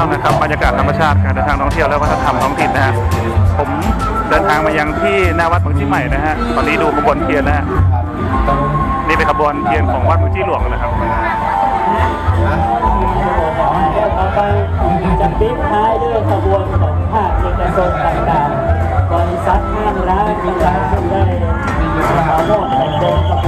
านชาแนะครับบรรยากาศธรรมชาติการเดินทางท่องเที่ยวและวัฒนธรรมท้องถิ่นนะฮะผมเดินทางมายังที่หน้าวัดเมืองที่ใหม่นะฮะตอนนี้ดูขบวนเทียนนะฮะนี่เป็นขบวนเทียนของวัดเมืองที่หลวงนะครับต่อไปจะปิดท้ายด้วยขบวนของภาคเอกชนต่างๆบริษัทห้างร้านต่างๆที่ได้มามอบแต่งเดินขบว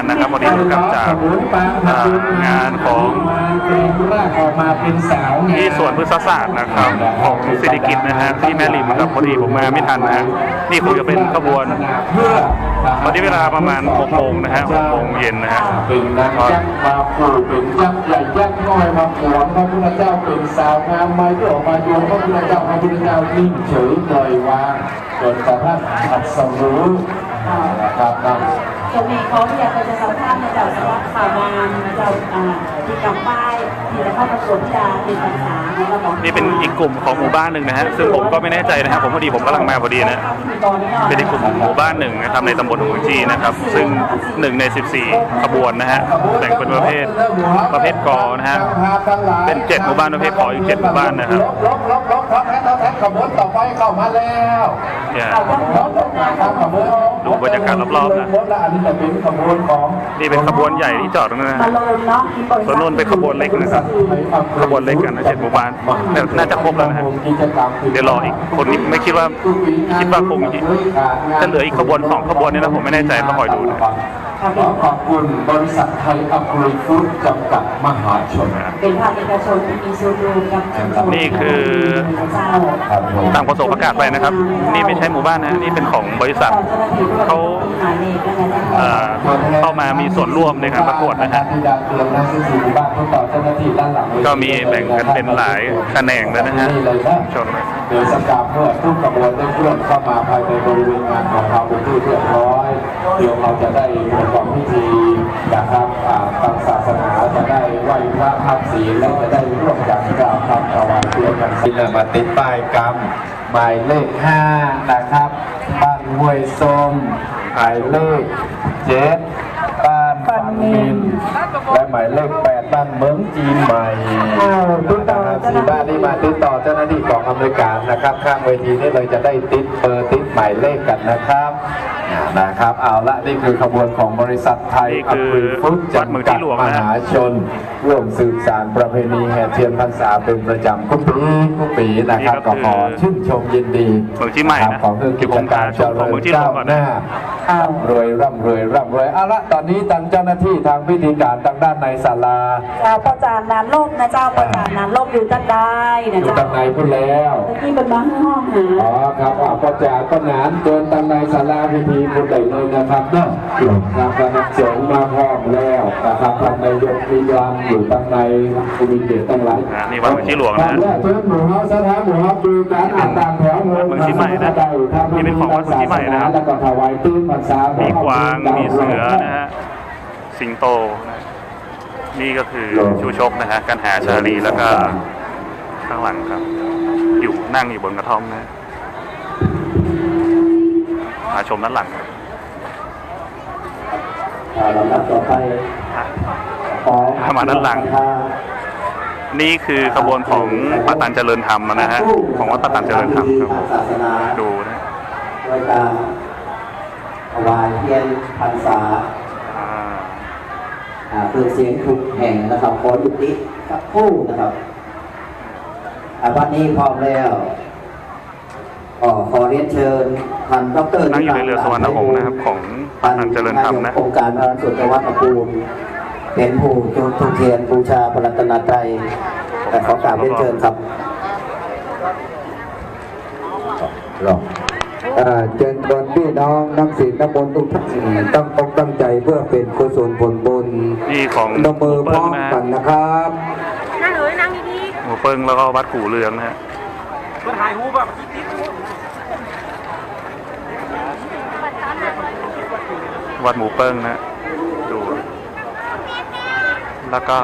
นี้มาไม่ทันนะครับวันนี้ผมกลับจากงานของที่สวนพฤกษศาสตร์นะครับของสิริกิตนะฮะที่แม่ริมนะครับพอดีผมมาไม่ทันนะฮะนี่คงจะเป็นขบวนเพื่อตอนนี้เวลาประมาณ6โมงนะฮะ6โมงเย็นนะฮะเป็นนางยักษ์มาปู่เป็นยักษ์ใหญ่ยักษ์น้อยมาขวนพระพุทธเจ้าเป็นสาวงามไม้ที่ออกมาโยนพระพุทธเจ้าพระพุทธเจ้านิ่งเฉยปล่อยวางจนกระทั่งอัศรู้นะครับนั่น ตรงนี้เขาอยากจะสัมภาษณ์ในเจ้าสวัสดิ์ข่าวงานเจ้าอ่าที่กำป้ายที่จะเข้าประกวดที่ดาเป็นภาษาแล้วก็นี่เป็นอีกกลุ่มของหมู่บ้านหนึ่งนะฮะซึ่งผมก็ไม่แน่ใจนะครับผมพอดีผมกำลังมาพอดีนะเป็นอีกกลุ่มของหมู่บ้านหนึ่งนะครับในตำบลหัวจีนะครับ ซึ่งหนึ่งใน 14 ขบวนนะฮะแบ่งเป็นประเภทประเภทกอนะฮะเป็นเจ็ดหมู่บ้านประเภทกออีกเจ็ดหมู่บ้านนะครับ ลบลบลบลบครับแท็กแท็กขบวนต่อไปเข้ามาแล้วเนี่ยครับขบวนดูบรรยากาศรอบๆนะและอันนี้จะเป็นขบวนของนี่เป็นขบวนใหญ่ที่จอดตรงนั้นนะมาฮะลงเนาะที่บริส่วนนู้นเป็นขบวนเล็กนะครับขบวนเล็กกันนะเจ็ดหมู่บ้านแต่น่าจะครบแล้วนะฮะเดี๋ยวรออีกคนนี้ไม่คิดว่าคิดว่าคงจะเหลืออีกขบวนสองขบวนนี่นะผมไม่แน่ใจต้องคอยดูนะ ขอขอบคุณบริษัทไทยอักริฟูดจำกัดมหาชน เป็นภาคเอกชนที่มีส่วนรวมกับชุมชนนี่คือ เจ้าครับผมต่างประสบประกาศไปนะครับ นี่ไม่ใช่หมู่บ้านนะฮะนี่เป็นของบริษัท เขา เอ่อเข้ามามีส่วนร่วมในการประกวดนะฮะ ที่ดาวเตือนนักสื่อสื่อบ้านทดต่อเจ้าหน้าที่ด้านหลังเวทีก็มีแบ่งกันเป็นหลายแขนงเลยนะฮะ นี่เลยนะ ชน เลยโดยสกาเพื่อทุกขบวนได้เคลื่อนเข้ามาภายในบริเวณงานของเราเป็นที่เรียบร้อยเดี๋ยวเราจะได้ประกอบพิธีนะครับทางศาสนาจะได้ไหว้พระทำศีลและจะได้ร่วมกันกราบคำถวายเพื่อกันศีลมาติดป้ายกรรมหมายเลขห้านะครับบ้านห้วยส้มหมายเลขเจ็ดานปันมินและหมายเลขแปดบ้านเมืองจีนใหม่อ้าวติดต่อสีบ้านนี้มาติดต่อเจ้าหน้าที่ของอำนวยการนะครับ ข้างเวทีนี้เลยจะได้ติดเบอร์ติดหมายเลขกันนะครับอ่านะครับเอาละนี่คือขบวนของบริษัทไทยนี่คืออัฟรีฟุตวัดเมืองจำที่กัดหลวงมนะฮะหาชนร่วมสืบสานประเพณีแห่เทียนพรรษาเป็นประจำทุกปีทุกปีนะครับก็ขอชื่นชมยินดีเมืองที่ใหม่ครับนะขอเพื่อกิจการเจของริเมืญองที่หลวก้างวก่อนหนะน้าร่ำรวยร่ำรวยร่ำรวยเอาละตอนนี้ทางเจ้าหน้าที่ทางพิธีการทางด้านในศาลาเจ้าพ่อจานนานโลกนะเจ้าพ่อจานนานโลกอยู่จังได้นะอยู่เจ้าทางในพุ่นแล้วตะกี้เป็นบ้านห้องหาอ๋อครับอ่าพ่อจ๋าก็หนานเดินทางในศาลาพิธีพุ่นได้เลยนะครับเนาะครับคณะสงฆ์มาพร้อมแล้วนะครับทางในยกมียามอยู่ทางในภูมิเดชตั้งหลายอ่านี่วัดเมืองที่หลวงนะคฮะรับและเชิญหมู่เฮาสถานหมู่เฮาดูการอ่านตามแถววัดเมืองที่ใหม่นะนี่เป็นของวัดเมืองที่ใหม่นะครับ แล้วก็ถวายตื้นพรรษามีมีกวางมีเสือนะฮะ สิงโตนะนี่ก็คือชูชกนะฮะกันหาชาลีแล้วก็ข้างหลังครับ อยู่นั่งอยู่บนกระท่อมนะมาชมด้านหลังครับอ่าลำดับต่อไปอะของมาด้านหลัง นี่คือขบวนของปาตันเจริญธรรมนะฮะ ของวัดปาตันเจริญธรรมครับทางศาสนาดูนะโดยการถวายเทียนพรรษาอ่าอ่า เครื่องเสียงทุกแห่งนะครับขอยุติสักครู่นะครับอ่าวันนี้พร้อมแล้วก็ขอเรียนเชิญท่านดรนั่งอยู่ในเรือสวรรณหงส์นะครับ ของท่านทางเจริญธรรมนะายกองค์การพระสุทธวัฒน์ภูมิเป็นผู้จุดธูปเทียนบูชาพระรัตนตรัยแต่ขอกราบเรียนเชิญครับรออ่าเชิญชวน พี่น้องนักศิลป์นักบนทุกท่านตั้งอกตั้งใจเพื่อเป็นกุศลผลบุญนี่ของนมมือพเปิ้ร้งอมนะกันนะครับนั่งเลยนั่งดีหมูเปิ้งแล้วก็วัดกู่เรืองนะฮะวัดหมูเปิ้งนะดู แล้วก็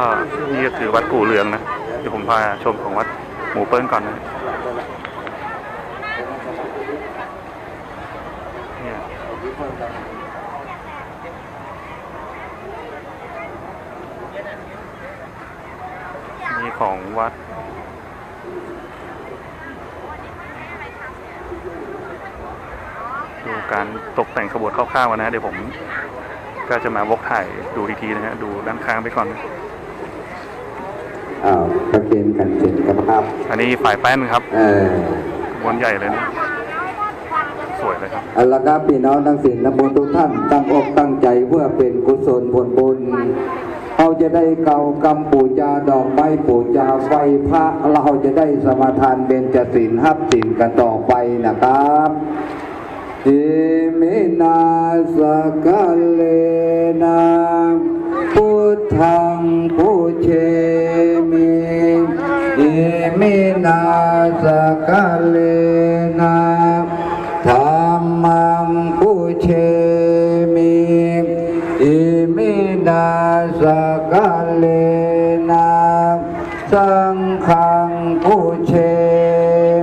นี่ก็คือวัดกู่เรืองนะเดี๋ยวผมพาชมของวัดหมูเปิ้งก่อนนะเนี่ยนี่ ของวัด ดูการตกแต่งขบวนคร่าวๆนะฮะเดี๋ยวผมก็จะมาวกถ่ายดูอีกทีนะฮะ ดูด้านข้างไปก่อนอ้าวประเด็นกันเสร็จครับ อันนี้ฝ่ายแป้นครับ เออขบวนใหญ่เลยนะสวยเลยครับเอาละครับพี่น้องนักศิลป์นักบนทุกท่าน ตั้งอกตั้งใจเพื่อเป็นกุศลผลบุญ เราจะได้เก่ากรรมปูจาดอกไม้ปูจาไฟพระเราจะได้สมาทานเบญจศีลฮับศีลกันต่อไปนะครับอิมินาสกาเลนะพุทธังพุเชมิอิมินาสกาเลนะธรรมังพุเชมิอิมินา กาเลนะสังฆังพุเช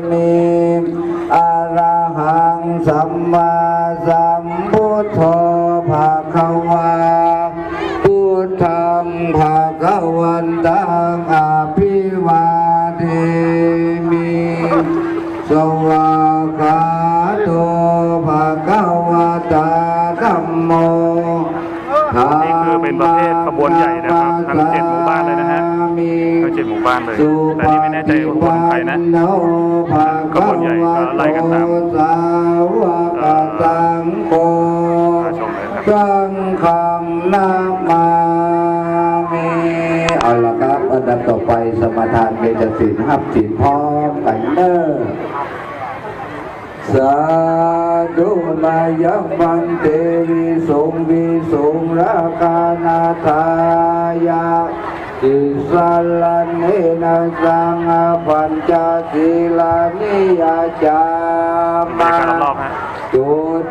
มิอะรหังสัมมาสัมพุทโธภาควาพุทธังภาควันตังอภิวาเทมิสวากาโตภาควตาธัมโมนี่คือเป็นประเภทขบวนใหญ่ บ้านเลย แต่นี่ไม่แน่ใจว่าขบวนใครนะขบวนใหญ่ก็ไล่กันตามสาวกสังโฆมาชมเลยครับสังฆนามามิเอาละครับอันดับต่อไปสมทานเบญจศีลห้าศีลพร้อมกันเนอสาธุมายัมันเตวิสงวิสงราคานาทายา อิสาลเนนะสังปัญจศีลานิยาจาบรรมายากาศรอบๆฮะโย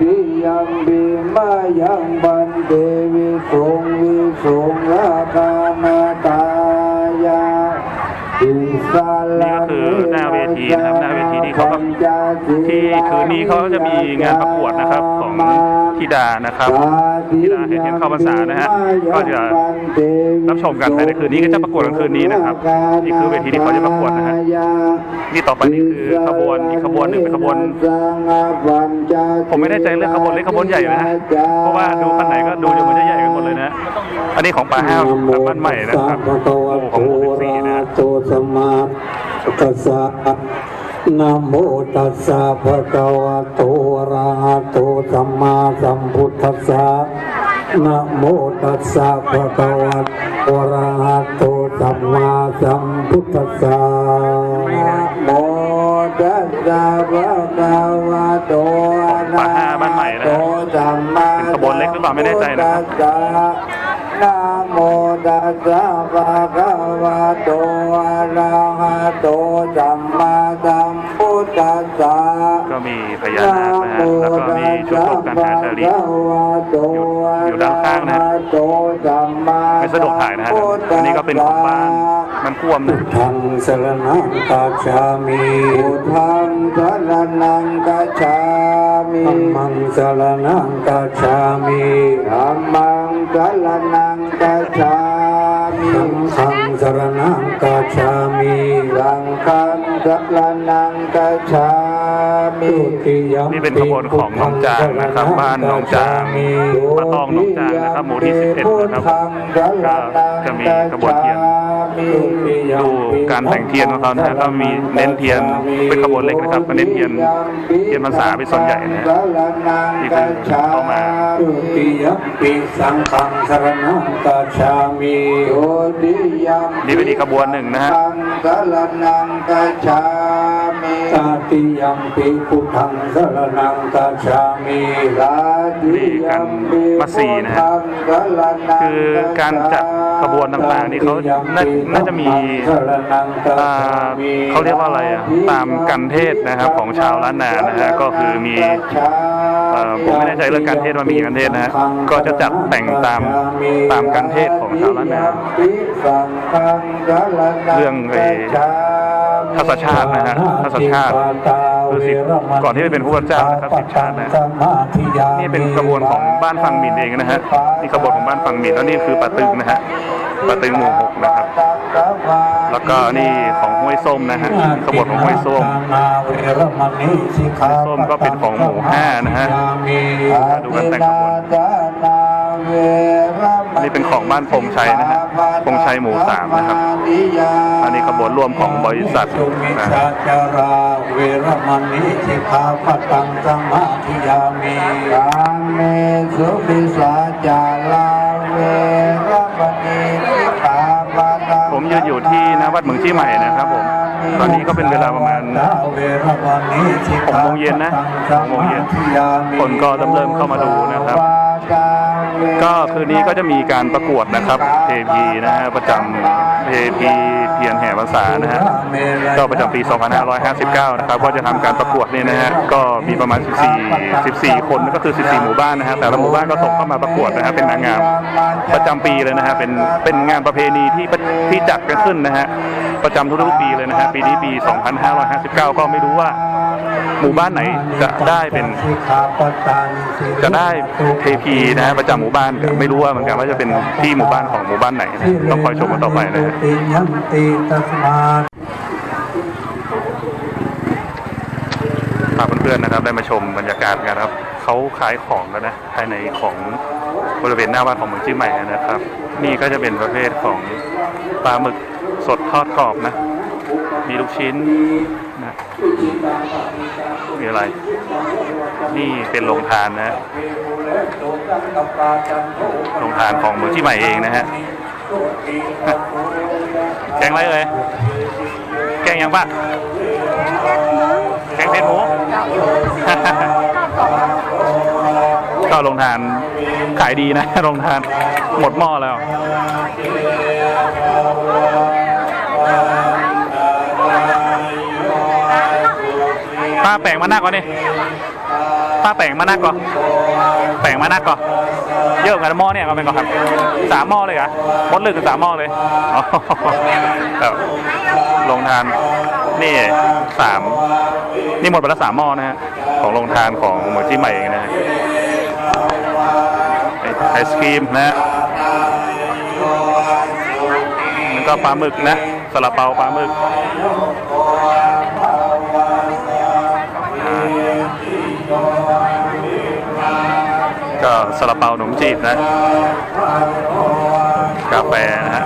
ติยังบิมายังบันเดวิสุงวิสุงราคามาตา นี่ก็คือหน้าเวทีนะครับหน้าเวทีที่เขาแบบที่คืนนี้เขาจะมีงานประกวดนะครับของธิดานะครับธิดาเห็นเห็นเข้าพรรษานะฮะก็จะรับชมกันภายในคืนนี้ก็จะประกวดกันคืนนี้นะครับนี่คือเวทีที่เขาจะประกวดนะฮะนี่ต่อไปนี่คือขบวนอีกขบวนหนึ่งเป็นขบวน ผมไม่แน่ใจเรื่องขบวนเล็กขบวนใหญ่นะฮะเพราะว่าดูคันไหนก็ดูจะมันจะใหญ่กันหมดเลยนะ อันนี้ของป่าห้าวแบบบ้านใหม่นะครับของหมู่สิบสี่นะ โตสัมมาตัสสะนะโมตัสสะภะคะวะโตอะระหะโตสัมมาสัมพุทธัสสะนะโมตัสสะภะคะวะโตอะระหะโตสัมมาสัมพุทธัสสะนะโมตัสสะภะคะวะโตอะระหะโตสัมมาเป็นขบวนเล็กหรือเปล่าไม่แน่ใจนะ นะโมตัสสะภะคะวะโตอะระหะโตสัมมาสัมพุทธัสสะก็มีพญานาคนะฮะแล้วก็มีชุดโลกการหาสาลีอยู่อยู่ด้านข้างนะฮะไม่สะดวกถ่ายนะฮะอันนี้ก็เป็นของบ้าน มันพ่วมนะทังสรณังกัจฉามิพุทธังสรณังกัจฉามิธัมมังสรณังกัจฉามิธัมมังสรณังกัจฉามิมิสังฆังสรณังกาชามิสังฆังกัลนังกัจฉามิทุติยมนี่เป็นขบวนของน้องจางนะครับบ้านน้องจางปะตองน้องจางนะครับหมู่ที่11นะครับก็จะมีขบวนเทียน ดูการแต่งเทียนของเขานะฮะก็มีเน้นเทียนเป็นขบวนเล็กนะครับก็เน้นเทียนเทียนพรรษาเป็นส่วนใหญ่นะฮะที่คือเข้ามาทุติยมปิสังฆังสรณังกาชามินี่เป็นอีกขบวนหนึ่งนะฮะสังฆนังกัจฉามิตาติยมปิพุทธังสรณังกาชามิสาธุยัมปิมัสสีนะฮะพุทธังกัลนังคือการจัดขบวนต่างๆนี่เขาน่าน่าจะมีอ่าเขาเรียกว่าอะไรอะตามกันเทศนะครับของชาวล้านนานะฮะก็คือมีเอ่อผมไม่แน่ใจเรื่องการเทศว่ามีกี่การเทศนะฮะก็จะจัดแต่งตามตามการเทศของชาวล้านนาเรื่องไอ้ทัศชาตินะฮะทัศชาติคือสิบก่อนที่จะเป็นผู้ว่าจ้างนะครับสิบชาตินะนี่เป็นกระบวนของบ้านฟังมินเองนะฮะนี่กระบวนของบ้านฟังมินแล้วนี่คือปะตึงนะฮะปะตึงหมู่หกนะครับ แล้วก็นี่ของห้วยส้มนะฮะขบวนของห้วยส้มส้มก็เป็นของหมู่ห้านะฮะดูการแต่งขบวนนี่เป็นของบ้านพงชัยนะฮะพงชัยหมู่สามนะครับ อันนี้ขบวนรวมของบริษัทนะชาจาราเวรมณีสิกขาปตังสมาธิยามิกาเมสุปิสา ยืนอยู่ที่หน้าวัดเมืองชี่ใหม่นะครับผม ตอนนี้ก็เป็นเวลาประมาณเวรมณีสิกหกโมงเย็นนะหกโมงเย็นคนก็เริ่มเริ่มเข้ามาดูนะครับ ก็คืนนี้ก็จะมีการประกวดนะครับเทพีนะฮะประจำเทพีเทียนแห่ภาษานะฮะก็ประจำปี 2559 นะครับก็จะทำการประกวดเนี่ยนะฮะก็มีประมาณ 14 14 คนก็คือ 14 หมู่บ้านนะฮะแต่ละหมู่บ้านก็ส่งเข้ามาประกวดนะฮะเป็นนางงามประจำปีเลยนะฮะเป็นเป็นงานประเพณีที่ที่จัดกันขึ้นนะฮะประจำทุกๆปีเลยนะฮะปีนี้ปี 2559 ก็ไม่รู้ว่า หมู่บ้านไหนจะได้เป็นจะได้เทพีนะประจำหมู่บ้านก็ไม่รู้ว่าเหมือนกันว่าจะเป็นที่หมู่บ้านของหมู่บ้านไหนนะต้องคอยชมกันต่อไปนะฮะติยัมติตัสมาพาเพื่อนๆนะครับได้มาชมบรรยากาศกันครับเขาขายของกันนะภายในของบริเวณหน้าบ้านของเมืองจีใหม่นะครับ นี่ก็จะเป็นประเภทของปลาหมึกสดทอดกรอบนะ มีลูกชิ้น มีอะไร นี่เป็นโรงทานนะโรงทานของเมืองจีใหม่เองนะฮะ แกงไรเอ่ยแกงยังปะแกงเผ็ดหมูก็โรงทานขายดีนะโรงทานหมดหม้อแล้ว แปลงมานักก่อนนี่ป้าแปลงมานักก่อแปลงมานักก่อเยอะเหมือนกันหม้อเนี่ยก็เป็นก่อนครับสามหม้อเลยเหรอหมดลึกกับสามหม้อเลยอ๋อครับโรงทานนี่สามนี่หมดไปแล้วสามหม้อนะฮะของโรงทานของหมอจี้ใหม่เองนะฮะไอไอศครีมนะฮะก็ปลาหมึกนะสลับเปาปลาหมึก ซาลาเปาหนมจีบนะ กาแฟนะฮะ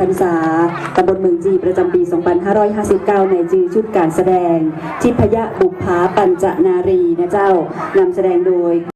พรรษาตำบลเมืองจีประจำปี 2559 ในจีชุดการแสดง ทิพยบุพภาปัญจนารีนะเจ้านำแสดงโดย